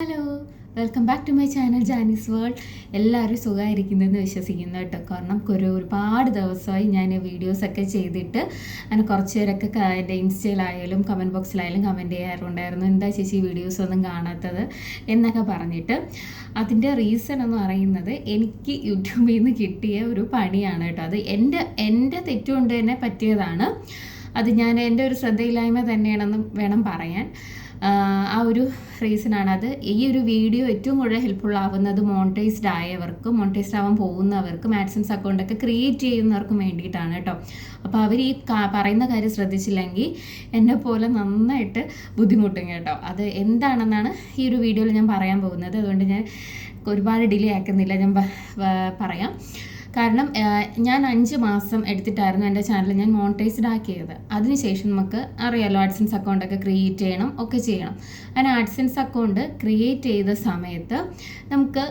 Hello welcome back to my channel ജാനീസ് world എല്ലാവരും സുഖമായിരിക്കുന്നതെന്ന് വിശ്വസിക്കുന്നു കേട്ടോ. കാരണം ഒരു ഒരുപാട് ദിവസമായി ഞാൻ വീഡിയോസൊക്കെ ചെയ്തിട്ട് അങ്ങനെ കുറച്ച് പേരൊക്കെ എന്റെ ഇൻസ്റ്റയിലായാലും കമന്റ് ബോക്സിലായാലും കമന്റ് ചെയ്യാറുണ്ടായിരുന്നു. എന്താ ചേച്ചി വീഡിയോസ് ഒന്നും കാണാത്തത് എന്നൊക്കെ പറഞ്ഞിട്ട്. അതിന്റെ റീസൺ എന്ന് പറയുന്നത് എനിക്ക് യൂട്യൂബിൽ നിന്ന് കിട്ടിയ ഒരു പണിയാണ് കേട്ടോ. അത് എന്റെ എന്റെ തെറ്റുകൊണ്ട് തന്നെ പറ്റിയതാണ്. അത് ഞാൻ എന്റെ ഒരു ശ്രദ്ധയില്ലായ്മ തന്നെയാണെന്ന് വേണം പറയാൻ. ആ ഒരു റീസണാണ് അത് ഈ ഒരു വീഡിയോ ഏറ്റവും കൂടുതൽ ഹെൽപ്ഫുൾ ആവുന്നത് മോണിറ്റൈസ്ഡ് ആയവർക്കും മോണിറ്റൈസ്ഡ് ആവാൻ പോകുന്നവർക്കും ആഡ്സൻസ് അക്കൗണ്ടൊക്കെ ക്രിയേറ്റ് ചെയ്യുന്നവർക്കും വേണ്ടിയിട്ടാണ് കേട്ടോ. അപ്പോൾ അവർ ഈ പറയുന്ന കാര്യം ശ്രദ്ധിച്ചില്ലെങ്കിൽ എന്നെ പോലെ നന്നായിട്ട് ബുദ്ധിമുട്ടും കേട്ടോ. അത് എന്താണെന്നാണ് ഈ ഒരു വീഡിയോയിൽ ഞാൻ പറയാൻ പോകുന്നത്. അതുകൊണ്ട് ഞാൻ ഒരുപാട് ഡിലേ ആക്കുന്നില്ല. ഞാൻ പറയാം. കാരണം ഞാൻ അഞ്ച് മാസം എടുത്തിട്ടായിരുന്നു എന്റെ ചാനൽ ഞാൻ മോണിറ്റൈസ്ഡ് ആക്കിയത്. അതിനുശേഷം നമുക്ക് അറിയാലോ ആഡ്സൻസ് അക്കൗണ്ടൊക്കെ ക്രിയേറ്റ് ചെയ്യണം ഒക്കെ ചെയ്യണം. അങ്ങനെ ആഡ്സൻസ് അക്കൗണ്ട് ക്രിയേറ്റ് ചെയ്ത സമയത്ത് നമുക്ക്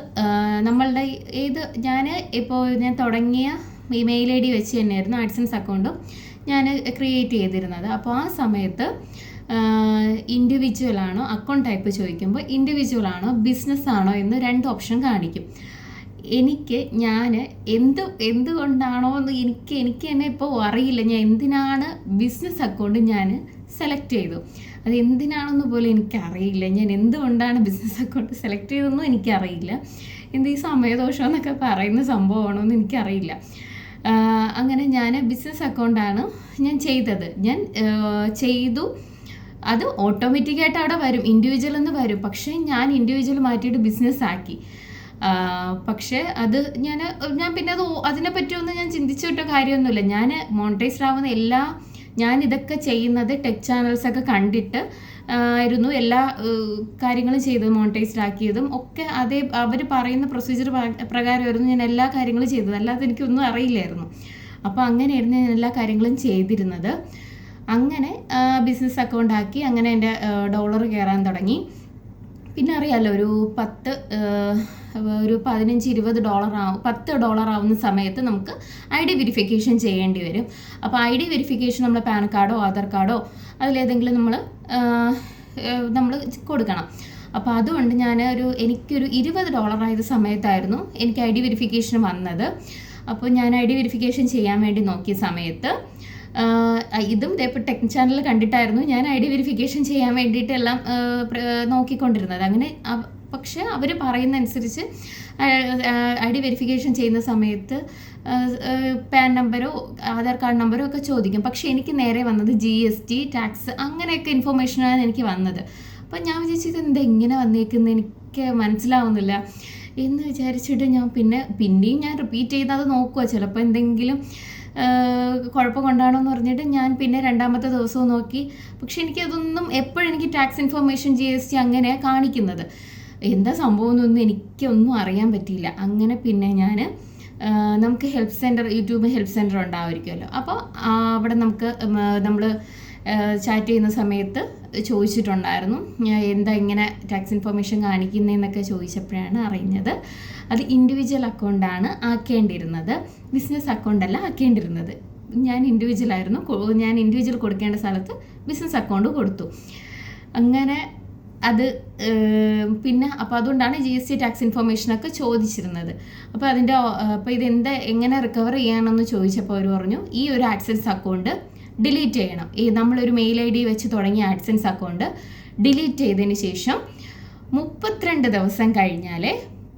നമ്മളുടെ ഏത് ഞാൻ ഇപ്പോൾ ഞാൻ തുടങ്ങിയ ഇമെയിൽ ഐ ഡി വെച്ച് തന്നെയായിരുന്നു ആഡ്സൻസ് അക്കൗണ്ടും ഞാൻ ക്രിയേറ്റ് ചെയ്തിരുന്നത്. അപ്പോൾ ആ സമയത്ത് ഇൻഡിവിജ്വൽ ആണോ അക്കൗണ്ട് ടൈപ്പ് ചോദിക്കുമ്പോൾ ഇൻഡിവിജ്വൽ ആണോ ബിസിനസ് ആണോ എന്ന് രണ്ട് ഓപ്ഷൻ കാണിക്കും. എനിക്ക് ഞാൻ എന്ത് എന്തുകൊണ്ടാണോ എന്ന് എനിക്ക് എനിക്ക് തന്നെ ഇപ്പോൾ അറിയില്ല. ഞാൻ എന്തിനാണ് ബിസിനസ് അക്കൗണ്ട് ഞാൻ സെലക്ട് ചെയ്തു അത് എന്തിനാണെന്ന് പോലും എനിക്കറിയില്ല. ഞാൻ എന്തുകൊണ്ടാണ് ബിസിനസ് അക്കൗണ്ട് സെലക്ട് ചെയ്തതെന്നും എനിക്കറിയില്ല. എന്ത് ഈ സമയദോഷം എന്നൊക്കെ പറയുന്ന സംഭവമാണോ എന്ന് എനിക്കറിയില്ല. അങ്ങനെ ഞാൻ ബിസിനസ് അക്കൗണ്ടാണ് ഞാൻ ചെയ്തത്. ഞാൻ ചെയ്തു. അത് ഓട്ടോമാറ്റിക്കായിട്ട് അവിടെ വരും. ഇൻഡിവിജ്വൽ എന്ന് വരും. പക്ഷേ ഞാൻ ഇൻഡിവിജ്വൽ മാറ്റിയിട്ട് ബിസിനസ് ആക്കി. പക്ഷേ അത് ഞാൻ ഞാൻ പിന്നെ അത് അതിനെ പറ്റിയൊന്നും ഞാൻ ചിന്തിച്ചിട്ട കാര്യമൊന്നുമില്ല. ഞാൻ മോണിറ്റൈസ്ഡ് ആവുന്ന എല്ലാ ഞാൻ ഇതൊക്കെ ചെയ്യുന്നത് ടെക് ചാനൽസൊക്കെ കണ്ടിട്ട് ആയിരുന്നു എല്ലാ കാര്യങ്ങളും ചെയ്തത് മോണിറ്റൈസ്ഡ് ആക്കിയതും. ഒക്കെ അതേ അവർ പറയുന്ന പ്രൊസീജിയർ പ്രകാരമായിരുന്നു ഞാൻ എല്ലാ കാര്യങ്ങളും ചെയ്തത്. അല്ലാതെ എനിക്കൊന്നും അറിയില്ലായിരുന്നു. അപ്പോൾ അങ്ങനെയായിരുന്നു ഞാൻ എല്ലാ കാര്യങ്ങളും ചെയ്തിരുന്നത്. അങ്ങനെ ബിസിനസ് അക്കൗണ്ട് ആക്കി അങ്ങനെ എന്റെ ഡോളർ കയറാൻ തുടങ്ങി. പിന്നെ അറിയാമല്ലോ ഒരു പത്ത് ഒരു പതിനഞ്ച് ഇരുപത് ഡോളർ ആവും പത്ത് ഡോളർ ആവുന്ന സമയത്ത് നമുക്ക് ഐ ഡി വെരിഫിക്കേഷൻ ചെയ്യേണ്ടി വരും. അപ്പോൾ ഐ ഡി വെരിഫിക്കേഷൻ നമ്മൾ പാൻ കാർഡോ ആധാർ കാർഡോ അതിലേതെങ്കിലും നമ്മൾ നമ്മൾ കൊടുക്കണം. അപ്പോൾ അതുകൊണ്ട് ഞാൻ ഒരു എനിക്കൊരു ഇരുപത് ഡോളർ ആയത് സമയത്തായിരുന്നു എനിക്ക് ഐ ഡി വെരിഫിക്കേഷൻ വന്നത്. അപ്പോൾ ഞാൻ ഐ ഡി വെരിഫിക്കേഷൻ ചെയ്യാൻ വേണ്ടി നോക്കിയ സമയത്ത് ഇതും ഇതേപ്പോൾ ടെക് ചാനൽ കണ്ടിട്ടായിരുന്നു ഞാൻ ഐ ഡി വെരിഫിക്കേഷൻ ചെയ്യാൻ വേണ്ടിയിട്ടെല്ലാം നോക്കിക്കൊണ്ടിരുന്നത്. അങ്ങനെ പക്ഷേ അവർ പറയുന്ന അനുസരിച്ച് ഐ ഡി വെരിഫിക്കേഷൻ ചെയ്യുന്ന സമയത്ത് പാൻ നമ്പരോ ആധാർ കാർഡ് നമ്പരോ ഒക്കെ ചോദിക്കും. പക്ഷേ എനിക്ക് നേരെ വന്നത് ജി എസ് ടി ടാക്സ് അങ്ങനെയൊക്കെ ഇൻഫോർമേഷനാണ് എനിക്ക് വന്നത്. അപ്പം ഞാൻ വിചാരിച്ചത് എന്താ ഇങ്ങനെ വന്നേക്കുന്നത് എനിക്ക് മനസ്സിലാവുന്നില്ല. എന്ന് വിചാരിച്ചിട്ട് ഞാൻ പിന്നെ പിന്നെയും ഞാൻ റിപ്പീറ്റ് ചെയ്ത് അത് നോക്കുക ചിലപ്പോൾ എന്തെങ്കിലും കുഴപ്പം കൊണ്ടാണോ എന്ന് പറഞ്ഞിട്ട് ഞാൻ പിന്നെ രണ്ടാമത്തെ ദിവസവും നോക്കി. പക്ഷെ എനിക്കതൊന്നും എപ്പോഴും എനിക്ക് tax information G S T അങ്ങനെയാണ് കാണിക്കുന്നത്. എന്താ സംഭവം എന്നൊന്നും എനിക്കൊന്നും അറിയാൻ പറ്റിയില്ല. അങ്ങനെ പിന്നെ ഞാൻ നമുക്ക് help centre YouTube help centre ഉണ്ടാവുമായിരിക്കുമല്ലോ. അപ്പോൾ അവിടെ നമുക്ക് നമ്മൾ ചാറ്റ് ചെയ്യുന്ന സമയത്ത് ചോദിച്ചിട്ടുണ്ടായിരുന്നു. എന്താ ഇങ്ങനെ ടാക്സ് ഇൻഫർമേഷൻ കാണിക്കുന്നതെന്നൊക്കെ ചോദിച്ചപ്പോഴാണ് അറിഞ്ഞത്. അത് ഇൻഡിവിജ്വൽ അക്കൗണ്ടാണ് ആക്കേണ്ടിയിരുന്നത്. ബിസിനസ് അക്കൗണ്ടല്ല ആക്കേണ്ടിയിരുന്നത്. ഞാൻ ഇൻഡിവിജ്വൽ ആയിരുന്നു. ഞാൻ ഇൻഡിവിജ്വൽ കൊടുക്കേണ്ട സ്ഥലത്ത് ബിസിനസ് അക്കൗണ്ട് കൊടുത്തു. അങ്ങനെ അത് പിന്നെ അപ്പോൾ അതുകൊണ്ടാണ് ജി എസ് ടി ടാക്സ് ഇൻഫർമേഷനൊക്കെ ചോദിച്ചിരുന്നത്. അപ്പോൾ അതിന്റെ അപ്പോൾ ഇതെന്താ എങ്ങനെ റിക്കവർ ചെയ്യാനെന്ന് ചോദിച്ചപ്പോൾ അവർ പറഞ്ഞു ഈ ഒരു ആഡ്സൻസ് അക്കൗണ്ട് ഡിലീറ്റ് ചെയ്യണം. ഈ നമ്മളൊരു മെയിൽ ഐ ഡി വെച്ച് തുടങ്ങിയ ആഡ്സൻസ് അക്കൗണ്ട് ഡിലീറ്റ് ചെയ്തതിന് ശേഷം മുപ്പത്തിരണ്ട് ദിവസം കഴിഞ്ഞാലേ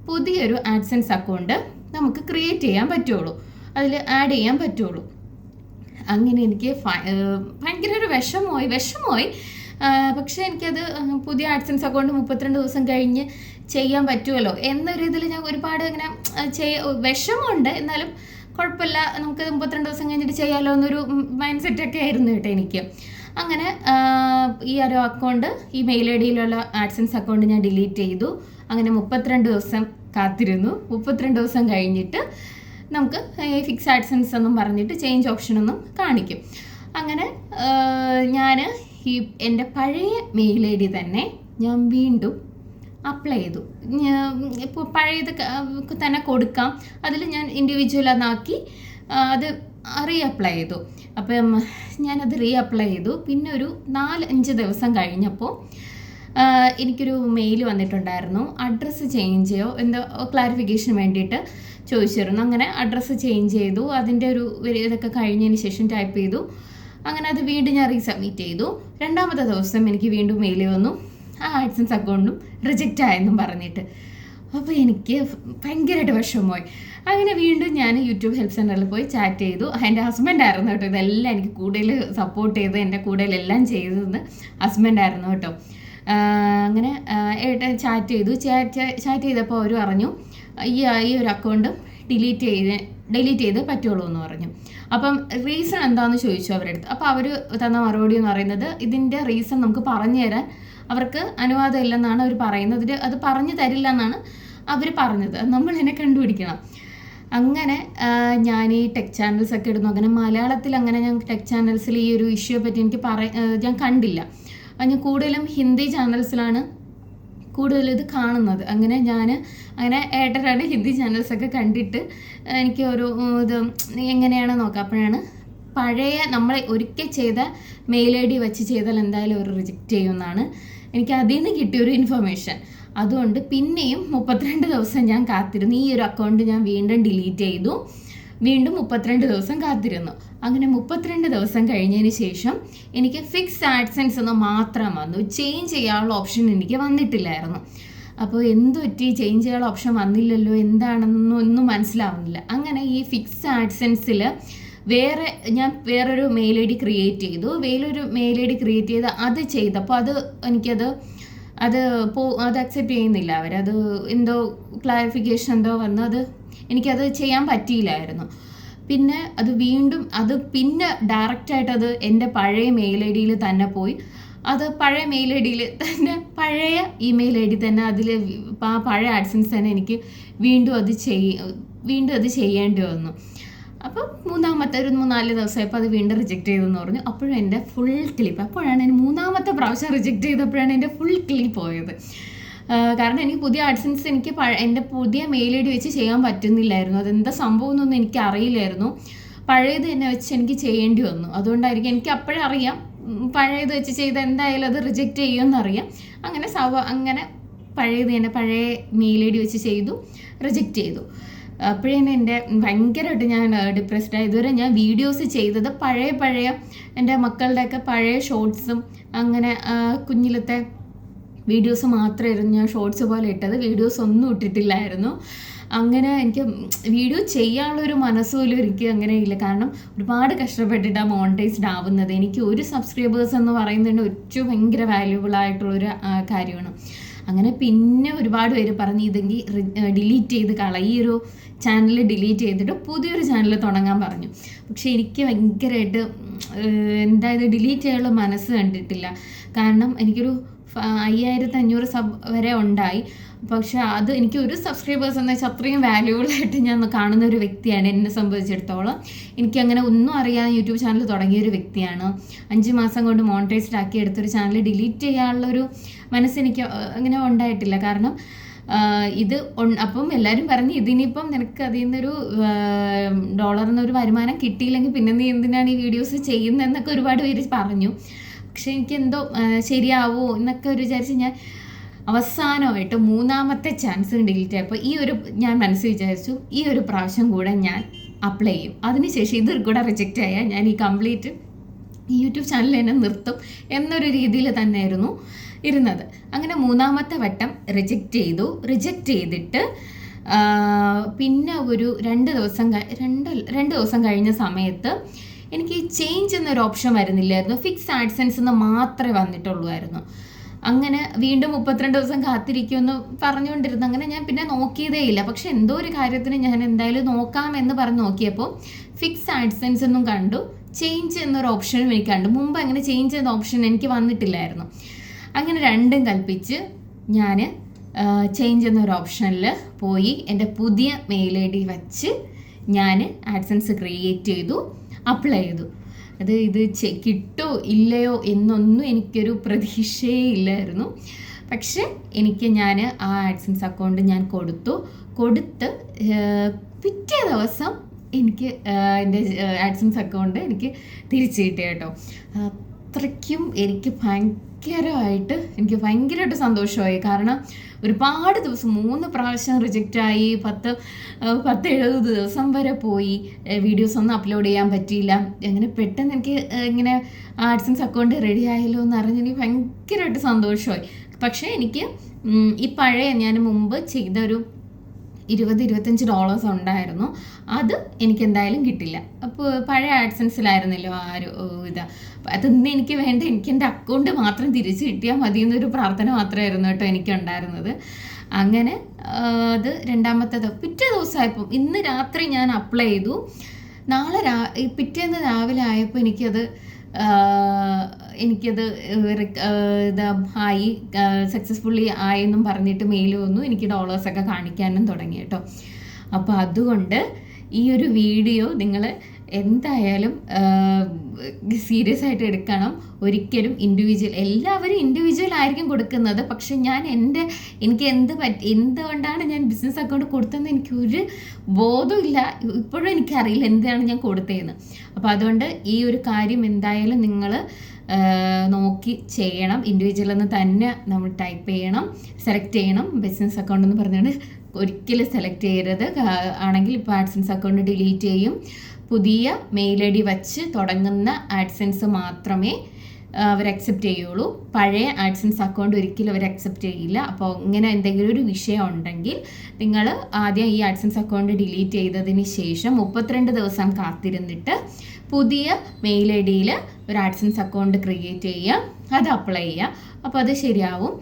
പുതിയൊരു ആഡ്സൻസ് അക്കൗണ്ട് നമുക്ക് ക്രിയേറ്റ് ചെയ്യാൻ പറ്റുള്ളൂ. അതിൽ ആഡ് ചെയ്യാൻ പറ്റുള്ളൂ. അങ്ങനെ എനിക്ക് ഭയങ്കര ഒരു വിഷമമായി വിഷമമായി പക്ഷേ എനിക്കത് പുതിയ ആഡ്സൻസ് അക്കൗണ്ട് മുപ്പത്തിരണ്ട് ദിവസം കഴിഞ്ഞ് ചെയ്യാൻ പറ്റുമല്ലോ എന്നൊരു ഇതിൽ ഞാൻ ഒരുപാട് ഇങ്ങനെ ചെയ്യ വിഷമമുണ്ട്. എന്നാലും കുഴപ്പമില്ല. നമുക്ക് മുപ്പത്തിരണ്ട് ദിവസം കഴിഞ്ഞിട്ട് ചെയ്യാമല്ലോ എന്നൊരു മൈൻഡ് സെറ്റൊക്കെ ആയിരുന്നു കേട്ടോ എനിക്ക്. അങ്ങനെ ഈ ഒരു അക്കൗണ്ട് ഈ മെയിൽ ഐ ഡിയിലുള്ള ആഡ്സൻസ് അക്കൗണ്ട് ഞാൻ ഡിലീറ്റ് ചെയ്തു. അങ്ങനെ മുപ്പത്തിരണ്ട് ദിവസം കാത്തിരുന്നു. മുപ്പത്തിരണ്ട് ദിവസം കഴിഞ്ഞിട്ട് നമുക്ക് ഫിക്സ് ആഡ്സൻസ് എന്നും പറഞ്ഞിട്ട് ചേഞ്ച് ഓപ്ഷൻ ഒന്നും കാണിക്കും. അങ്ങനെ ഞാൻ ഈ എന്റെ പഴയ മെയിൽ ഐ ഡി തന്നെ ഞാൻ വീണ്ടും അപ്ലൈ ചെയ്തു. ഇപ്പോൾ പഴയത് തന്നെ കൊടുക്കാം. അതിൽ ഞാൻ ഇൻഡിവിജ്വൽ എന്നാക്കി അത് റീ അപ്ലൈ ചെയ്തു. അപ്പം ഞാനത് റീ അപ്ലൈ ചെയ്തു. പിന്നെ ഒരു നാല് അഞ്ച് ദിവസം കഴിഞ്ഞപ്പോൾ എനിക്കൊരു മെയിൽ വന്നിട്ടുണ്ടായിരുന്നു. അഡ്രസ്സ് ചേഞ്ച് ചെയ്യോ? എന്തോ ക്ലാരിഫിക്കേഷന് വേണ്ടിയിട്ട് ചോദിച്ചിരുന്നു. അങ്ങനെ അഡ്രസ്സ് ചേഞ്ച് ചെയ്തു. അതിന്റെ ഒരു ഇതൊക്കെ കഴിഞ്ഞതിന് ശേഷം ടൈപ്പ് ചെയ്തു. അങ്ങനെ അത് വീണ്ടും ഞാൻ റീസബ്മിറ്റ് ചെയ്തു. രണ്ടാമത്തെ ദിവസം എനിക്ക് വീണ്ടും മെയിൽ വന്നു. ആ ആഡ്സൻസ് അക്കൗണ്ടും റിജക്റ്റ് ആയെന്നും പറഞ്ഞിട്ട്. അപ്പോൾ എനിക്ക് ഭയങ്കരമായിട്ട് വിഷമമായി. അങ്ങനെ വീണ്ടും ഞാൻ യൂട്യൂബ് ഹെൽപ്പ് സെന്ററിൽ പോയി ചാറ്റ് ചെയ്തു. എന്റെ ഹസ്ബൻഡ് ആയിരുന്നു കേട്ടോ ഇതെല്ലാം എനിക്ക് കൂടുതൽ സപ്പോർട്ട് ചെയ്ത് എന്റെ കൂടുതൽ എല്ലാം ചെയ്തത് ഹസ്ബൻഡ് ആയിരുന്നു കേട്ടോ. അങ്ങനെ ഏട്ട ചാറ്റ് ചെയ്തു. ചാറ്റ് ചാറ്റ് ചെയ്തപ്പോൾ അവർ പറഞ്ഞു ഈ ഈ ഒരു അക്കൗണ്ട് ഡിലീറ്റ് ചെയ്ത് ഡിലീറ്റ് ചെയ്ത് പറ്റുള്ളൂ എന്ന് പറഞ്ഞു. അപ്പം റീസൺ എന്താണെന്ന് ചോദിച്ചു അവരുടെ അടുത്ത്. അപ്പോൾ അവർ തന്ന മറുപടി എന്ന് പറയുന്നത് ഇതിന്റെ റീസൺ നമുക്ക് പറഞ്ഞു തരാൻ അവർക്ക് അനുവാദം ഇല്ലെന്നാണ് അവർ പറയുന്നത്. അത് പറഞ്ഞു തരില്ല എന്നാണ് അവർ പറഞ്ഞത് നമ്മൾ ഇതിനെ കണ്ടുപിടിക്കണം. അങ്ങനെ ഞാൻ ഈ ടെക് ചാനൽസ് ഒക്കെ ഇടുന്നു. അങ്ങനെ മലയാളത്തിൽ അങ്ങനെ ഞാൻ ടെക് ചാനൽസിൽ ഈ ഒരു ഇഷ്യൂ പറ്റി എനിക്ക് പറ ഞാൻ കണ്ടില്ല. ഞാൻ കൂടുതലും ഹിന്ദി ചാനൽസിലാണ് കൂടുതൽ ഇത് കാണുന്നത്. അങ്ങനെ ഞാൻ അങ്ങനെ ഏട്ടനാണ് ഹിന്ദി ചാനൽസൊക്കെ കണ്ടിട്ട് എനിക്ക് ഒരു ഇത് എങ്ങനെയാണ് നോക്കാം? അപ്പോഴാണ് പഴയ നമ്മൾ ഒരിക്കൽ ചെയ്ത മെയിൽ ഐ ഡി വെച്ച് ചെയ്താൽ എന്തായാലും ഒരു റിജക്റ്റ് ചെയ്യുമെന്നാണ് എനിക്ക് അതിൽ നിന്ന് കിട്ടിയൊരു ഇൻഫർമേഷൻ അതുകൊണ്ട് പിന്നെയും മുപ്പത്തിരണ്ട് ദിവസം ഞാൻ കാത്തിരുന്നു. ഈ ഒരു അക്കൗണ്ട് ഞാൻ വീണ്ടും ഡിലീറ്റ് ചെയ്തു. വീണ്ടും മുപ്പത്തിരണ്ട് ദിവസം കാത്തിരുന്നു. അങ്ങനെ മുപ്പത്തിരണ്ട് ദിവസം കഴിഞ്ഞതിന് ശേഷം എനിക്ക് ഫിക്സ് ആഡ്സൻസ് എന്ന് മാത്രം വന്നു. ചേഞ്ച് ചെയ്യാനുള്ള ഓപ്ഷൻ എനിക്ക് വന്നിട്ടില്ലായിരുന്നു. അപ്പോൾ എന്ത് പറ്റി? ചേഞ്ച് ചെയ്യാനുള്ള ഓപ്ഷൻ വന്നില്ലല്ലോ. എന്താണെന്നൊന്നും ഒന്നും മനസ്സിലാവുന്നില്ല. അങ്ങനെ ഈ ഫിക്സ് ആഡ്സൻസിൽ വേറെ ഞാൻ വേറൊരു മെയിൽ ഐ ഡി ക്രിയേറ്റ് ചെയ്തു. വേറൊരു മെയിൽ ഐ ഡി ക്രിയേറ്റ് ചെയ്ത് അത് ചെയ്തപ്പോൾ അത് എനിക്കത് അത് പോ അത് അക്സെപ്റ്റ് ചെയ്യുന്നില്ല അവരത് എന്തോ ക്ലാരിഫിക്കേഷൻ എന്തോ വന്ന് അത് എനിക്കത് ചെയ്യാൻ പറ്റിയില്ലായിരുന്നു. പിന്നെ അത് വീണ്ടും അത് പിന്നെ ഡയറക്റ്റ് ആയിട്ട് അത് എന്റെ പഴയ മെയിൽ ഐ ഡിയിൽ തന്നെ പോയി. അത് പഴയ മെയിൽ ഐ ഡിയിൽ തന്നെ പഴയ ഇമെയിൽ ഐ ഡി തന്നെ അതിൽ ആ പഴയ ആഡ്സൻസ് തന്നെ എനിക്ക് വീണ്ടും അത് ചെയ് വീണ്ടും അത് ചെയ്യേണ്ടി വന്നു. അപ്പോൾ മൂന്നാമത്തെ ഒരു മൂന്നാൽ ദിവസമായപ്പോൾ അത് വീണ്ടും റിജക്റ്റ് ചെയ്തെന്ന് പറഞ്ഞു. അപ്പോഴും എന്റെ ഫുൾ ക്ലിപ്പ് അപ്പോഴാണ് എന്റെ മൂന്നാമത്തെ പ്രാവശ്യം റിജക്റ്റ് ചെയ്തപ്പോഴാണ് എന്റെ ഫുൾ ക്ലിപ്പ് പോയത്. കാരണം എനിക്ക് പുതിയ ആഡ്സൻസ് എനിക്ക് എന്റെ പുതിയ മെയിൽ ഐ ഡി വെച്ച് ചെയ്യാൻ പറ്റുന്നില്ലായിരുന്നു. അതെന്താ സംഭവം എന്നൊന്നും എനിക്ക് അറിയില്ലായിരുന്നു. പഴയത് തന്നെ വെച്ച് എനിക്ക് ചെയ്യേണ്ടി വന്നു. അതുകൊണ്ടായിരിക്കും എനിക്ക് അപ്പോഴേ അറിയാം. പഴയത് വെച്ച് ചെയ്ത് എന്തായാലും അത് റിജക്റ്റ് ചെയ്യുമെന്നറിയാം അങ്ങനെ സവ അങ്ങനെ പഴയത് തന്നെ പഴയ മെയിൽ ഐ ഡി വെച്ച് ചെയ്തു റിജക്റ്റ് ചെയ്തു. അപ്പോഴേ എന്റെ ഭയങ്കരമായിട്ട് ഞാൻ ഡിപ്രസ്ഡ് ആയി. ഇതുവരെ ഞാൻ വീഡിയോസ് ചെയ്തത് പഴയ പഴയ എന്റെ മക്കളുടെയൊക്കെ പഴയ ഷോർട്സും അങ്ങനെ കുഞ്ഞിലത്തെ വീഡിയോസ് മാത്രമായിരുന്നു ഞാൻ ഷോർട്സ് പോലെ ഇട്ടത്. വീഡിയോസ് ഒന്നും ഇട്ടിട്ടില്ലായിരുന്നു. അങ്ങനെ എനിക്ക് വീഡിയോ ചെയ്യാനുള്ള ചെയ്യാനുള്ളൊരു മനസ്സുപോലും എനിക്ക് അങ്ങനെ ഇല്ല. കാരണം ഒരുപാട് കഷ്ടപ്പെട്ടിട്ടാണ് മോണിറ്റൈസ്ഡ് ആവുന്നത്. എനിക്ക് ഒരു സബ്സ്ക്രൈബേഴ്സ് എന്ന് പറയുന്നത് ഏറ്റവും ഭയങ്കര വാല്യുബിൾ ആയിട്ടുള്ളൊരു കാര്യമാണ്. അങ്ങനെ പിന്നെ ഒരുപാട് പേര് പറഞ്ഞു ഇതെങ്കിൽ ഡിലീറ്റ് ചെയ്ത് കള. ഈ ഒരു ചാനൽ ഡിലീറ്റ് ചെയ്തിട്ട് പുതിയൊരു ചാനൽ തുടങ്ങാൻ പറഞ്ഞു. പക്ഷേ എനിക്ക് ഭയങ്കരമായിട്ട് എന്തായത് ഡിലീറ്റ് ചെയ്യാനുള്ള മനസ്സ് കണ്ടിട്ടില്ല. കാരണം എനിക്കൊരു അയ്യായിരത്തി അഞ്ഞൂറ് സബ് വരെ ഉണ്ടായി. പക്ഷെ അത് എനിക്ക് ഒരു സബ്സ്ക്രൈബേഴ്സ് എന്ന് വെച്ചാൽ അത്രയും വാല്യൂബിൾ ആയിട്ട് ഞാൻ കാണുന്ന ഒരു വ്യക്തിയാണ് എന്നെ സംബന്ധിച്ചിടത്തോളം. എനിക്ക് അങ്ങനെ ഒന്നും അറിയാതെ യൂട്യൂബ് ചാനൽ തുടങ്ങിയ ഒരു വ്യക്തിയാണ്. അഞ്ച് മാസം കൊണ്ട് മോണിറ്റൈസ്ഡ് ആക്കി എടുത്തൊരു ചാനൽ ഡിലീറ്റ് ചെയ്യാനുള്ളൊരു മനസ്സെനിക്ക് അങ്ങനെ ഉണ്ടായിട്ടില്ല. കാരണം ഇത് അപ്പം എല്ലാവരും പറഞ്ഞു ഇതിനിപ്പം നിനക്ക് അതിൽ നിന്നൊരു ഡോളറിൽ നിന്നൊരു വരുമാനം കിട്ടിയില്ലെങ്കിൽ പിന്നെ നീ എന്തിനാണ് ഈ വീഡിയോസ് ചെയ്യുന്നതെന്നൊക്കെ ഒരുപാട് പേര് പറഞ്ഞു. പക്ഷെ എനിക്ക് എന്തോ ശരിയാവോ എന്നൊക്കെ ഒരു വിചാരിച്ച് ഞാൻ അവസാനമായിട്ട് മൂന്നാമത്തെ ചാൻസ് ഡിലീറ്റ് ആയപ്പോൾ ഈ ഒരു ഞാൻ മനസ്സിൽ വിചാരിച്ചു ഈ ഒരു പ്രാവശ്യം കൂടെ ഞാൻ അപ്ലൈ ചെയ്യും. അതിനുശേഷം ഇത് കൂടെ റിജക്റ്റ് ആയാൽ ഞാൻ ഈ കംപ്ലീറ്റ് യൂട്യൂബ് ചാനൽ തന്നെ നിർത്തും എന്നൊരു രീതിയിൽ തന്നെയായിരുന്നു ഇരുന്നത്. അങ്ങനെ മൂന്നാമത്തെ വട്ടം റിജക്റ്റ് ചെയ്തു. റിജക്റ്റ് ചെയ്തിട്ട് പിന്നെ ഒരു രണ്ട് ദിവസം രണ്ട് രണ്ട് ദിവസം കഴിഞ്ഞ സമയത്ത് എനിക്ക് ചേഞ്ച് എന്നൊരു ഓപ്ഷൻ വരുന്നില്ലായിരുന്നു. ഫിക്സ് ആഡ്സൻസ് എന്ന് മാത്രമേ വന്നിട്ടുള്ളൂ അങ്ങനെ വീണ്ടും മുപ്പത്തിരണ്ട് ദിവസം കാത്തിരിക്കുമെന്ന് പറഞ്ഞുകൊണ്ടിരുന്നു. അങ്ങനെ ഞാൻ പിന്നെ നോക്കിയതേ ഇല്ല. പക്ഷെ എന്തോ ഒരു കാര്യത്തിന് ഞാൻ എന്തായാലും നോക്കാം എന്ന് പറഞ്ഞ് നോക്കിയപ്പോൾ ഫിക്സ് ആഡ്സൻസ് ഒന്നും കണ്ടു. ചേഞ്ച് എന്നൊരു ഓപ്ഷനും എനിക്ക് കണ്ടു. മുമ്പ് അങ്ങനെ ചേഞ്ച് എന്ന ഓപ്ഷൻ എനിക്ക് വന്നിട്ടില്ലായിരുന്നു. അങ്ങനെ രണ്ടും കൽപ്പിച്ച് ഞാൻ ചേഞ്ച് എന്നൊരു ഓപ്ഷനിൽ പോയി എന്റെ പുതിയ മെയിൽ ഐ ഡി വച്ച് ഞാൻ ആഡ്സൻസ് ക്രിയേറ്റ് ചെയ്തു. അപ്ലൈ ചെയ്തു. അത് ഇത് കിട്ടോ ഇല്ലയോ എന്നൊന്നും എനിക്കൊരു പ്രതീക്ഷയേ ഇല്ലായിരുന്നു പക്ഷെ എനിക്ക് ഞാൻ ആ ആഡ്സൻസ് അക്കൗണ്ട് ഞാൻ കൊടുത്തു. കൊടുത്ത് പിറ്റേ ദിവസം എനിക്ക് എന്റെ ആഡ്സൻസ് അക്കൗണ്ട് എനിക്ക് തിരിച്ചു കിട്ടിയ കേട്ടോ. അത്രയ്ക്കും എനിക്ക് ഭയങ്കര ഭയങ്കരമായിട്ട് എനിക്ക് ഭയങ്കരമായിട്ട് സന്തോഷമായി. കാരണം ഒരുപാട് ദിവസം മൂന്ന് പ്രാവശ്യം റിജക്റ്റ് ആയി. പത്ത് പത്ത് എഴുപത് ദിവസം വരെ പോയി. വീഡിയോസ് ഒന്നും അപ്ലോഡ് ചെയ്യാൻ പറ്റിയില്ല. അങ്ങനെ പെട്ടെന്ന് എനിക്ക് ഇങ്ങനെ ആഡ്സൻസ് അക്കൗണ്ട് റെഡി ആയല്ലോ എന്ന് അറിഞ്ഞ് എനിക്ക് ഭയങ്കരമായിട്ട് സന്തോഷമായി. പക്ഷേ എനിക്ക് ഈ പഴയ ഞാൻ മുമ്പ് ചെയ്ത ഒരു ഇരുപത് ഇരുപത്തഞ്ച് ഡോളേഴ്സ് ഉണ്ടായിരുന്നു. അത് എനിക്ക് എന്തായാലും കിട്ടില്ല. അപ്പോൾ പഴയ ആഡ്സൻസിലായിരുന്നല്ലോ ആ ഒരു ഇത്. അതൊന്നും എനിക്ക് വേണ്ട. എനിക്ക് എന്റെ അക്കൗണ്ട് മാത്രം തിരിച്ചു കിട്ടിയാൽ മതി എന്നൊരു പ്രാർത്ഥന മാത്രമായിരുന്നു കേട്ടോ എനിക്കുണ്ടായിരുന്നത്. അങ്ങനെ അത് രണ്ടാമത്തേത്. പിറ്റേ ദിവസമായപ്പോൾ ഇന്ന് രാത്രി ഞാൻ അപ്ലൈ ചെയ്തു. നാളെ രാ പിറ്റേന്ന് രാവിലെ ആയപ്പോൾ എനിക്കത് എനിക്കത് ഇത് ആയി സക്സസ്ഫുള്ളി ആയെന്നും പറഞ്ഞിട്ട് മെയിൽ വന്നു. എനിക്ക് ഡോളേഴ്സൊക്കെ കാണിക്കാനും തുടങ്ങി കേട്ടോ. അപ്പോൾ അതുകൊണ്ട് ഈ ഒരു വീഡിയോ നിങ്ങൾ എന്തായാലും സീരിയസ് ആയിട്ട് എടുക്കണം. ഒരിക്കലും ഇൻഡിവിജ്വൽ എല്ലാവരും ഇൻഡിവിജ്വൽ ആയിരിക്കും കൊടുക്കുന്നത്. പക്ഷെ ഞാൻ എന്റെ എനിക്ക് എന്ത് പറ്റി എന്തുകൊണ്ടാണ് ഞാൻ ബിസിനസ് അക്കൗണ്ട് കൊടുത്തതെന്ന് എനിക്കൊരു ബോധമില്ല ഇപ്പോഴും എനിക്കറിയില്ല എന്താണ് ഞാൻ കൊടുത്തതെന്ന്. അപ്പോൾ അതുകൊണ്ട് ഈ ഒരു കാര്യം എന്തായാലും നിങ്ങൾ നോക്കി ചെയ്യണം. ഇൻഡിവിജ്വൽ എന്ന് തന്നെ നമ്മൾ ടൈപ്പ് ചെയ്യണം. സെലക്ട് ചെയ്യണം. ബിസിനസ് അക്കൗണ്ട് എന്ന് പറഞ്ഞുകൊണ്ട് ഒരിക്കലും സെലക്ട് ചെയ്യരുത്. ആണെങ്കിൽ ഇപ്പോൾ ആഡ്സൻസ് അക്കൗണ്ട് ഡിലീറ്റ് ചെയ്യും. പുതിയ മെയിൽ ഐ ഡി വച്ച് തുടങ്ങുന്ന ആഡ്സെൻസ് മാത്രമേ അവർ അക്സെപ്റ്റ് ചെയ്യുള്ളൂ. പഴയ ആഡ്സെൻസ് അക്കൗണ്ട് ഒരിക്കലും അവർ അക്സെപ്റ്റ് ചെയ്യില്ല. അപ്പോൾ ഇങ്ങനെ എന്തെങ്കിലും ഒരു വിഷയം ഉണ്ടെങ്കിൽ നിങ്ങൾ ആദ്യം ഈ ആഡ്സെൻസ് അക്കൗണ്ട് ഡിലീറ്റ് ചെയ്തതിന് ശേഷം മുപ്പത്തിരണ്ട് ദിവസം കാത്തിരുന്നിട്ട് പുതിയ മെയിൽ ഐ ഡിയിൽ ഒരു ആഡ്സെൻസ് അക്കൗണ്ട് ക്രിയേറ്റ് ചെയ്യുക. അത് അപ്ലൈ ചെയ്യുക. അപ്പോൾ അത് ശരിയാവും.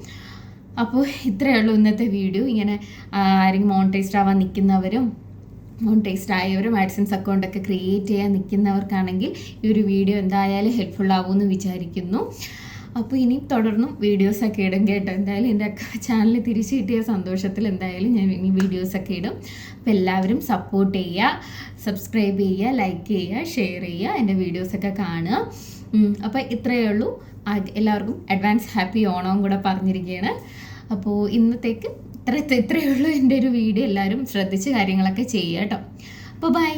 അപ്പോൾ ഇത്രയേ ഉള്ളൂ ഇന്നത്തെ വീഡിയോ ഇങ്ങനെ ആരെങ്കിലും മോണിറ്റൈസ്ഡ് ആവാൻ നിൽക്കുന്നവരും മോണിറ്റൈസ്ഡ് ആയവരും ആഡ്സൻസ് അക്കൗണ്ടൊക്കെ ക്രിയേറ്റ് ചെയ്യാൻ നിൽക്കുന്നവർക്കാണെങ്കിൽ ഈ ഒരു വീഡിയോ എന്തായാലും ഹെൽപ്ഫുൾ ആവുമെന്ന് വിചാരിക്കുന്നു. അപ്പോൾ ഇനി തുടർന്നും വീഡിയോസൊക്കെ ഇടും കേട്ടോ. എന്തായാലും എന്റെ ചാനൽ തിരിച്ചു കിട്ടിയ സന്തോഷത്തിൽ എന്തായാലും ഞാൻ ഇനി വീഡിയോസൊക്കെ ഇടും. അപ്പോൾ എല്ലാവരും സപ്പോർട്ട് ചെയ്യുക സബ്സ്ക്രൈബ് ചെയ്യുക ലൈക്ക് ചെയ്യുക ഷെയർ ചെയ്യുക എന്റെ വീഡിയോസൊക്കെ കാണുക. അപ്പോൾ ഇത്രയേ ഉള്ളൂ. എല്ലാവർക്കും അഡ്വാൻസ് ഹാപ്പി ഓണവും കൂടെ പറഞ്ഞിരിക്കുകയാണ്. അപ്പോൾ ഇന്നത്തേക്ക് ഇത്ര ഇത്രയേ ഉള്ളൂ എന്റെ ഒരു വീഡിയോ. എല്ലാവരും ശ്രദ്ധിച്ച് കാര്യങ്ങളൊക്കെ ചെയ്യുക കേട്ടോ. അപ്പോൾ ബൈ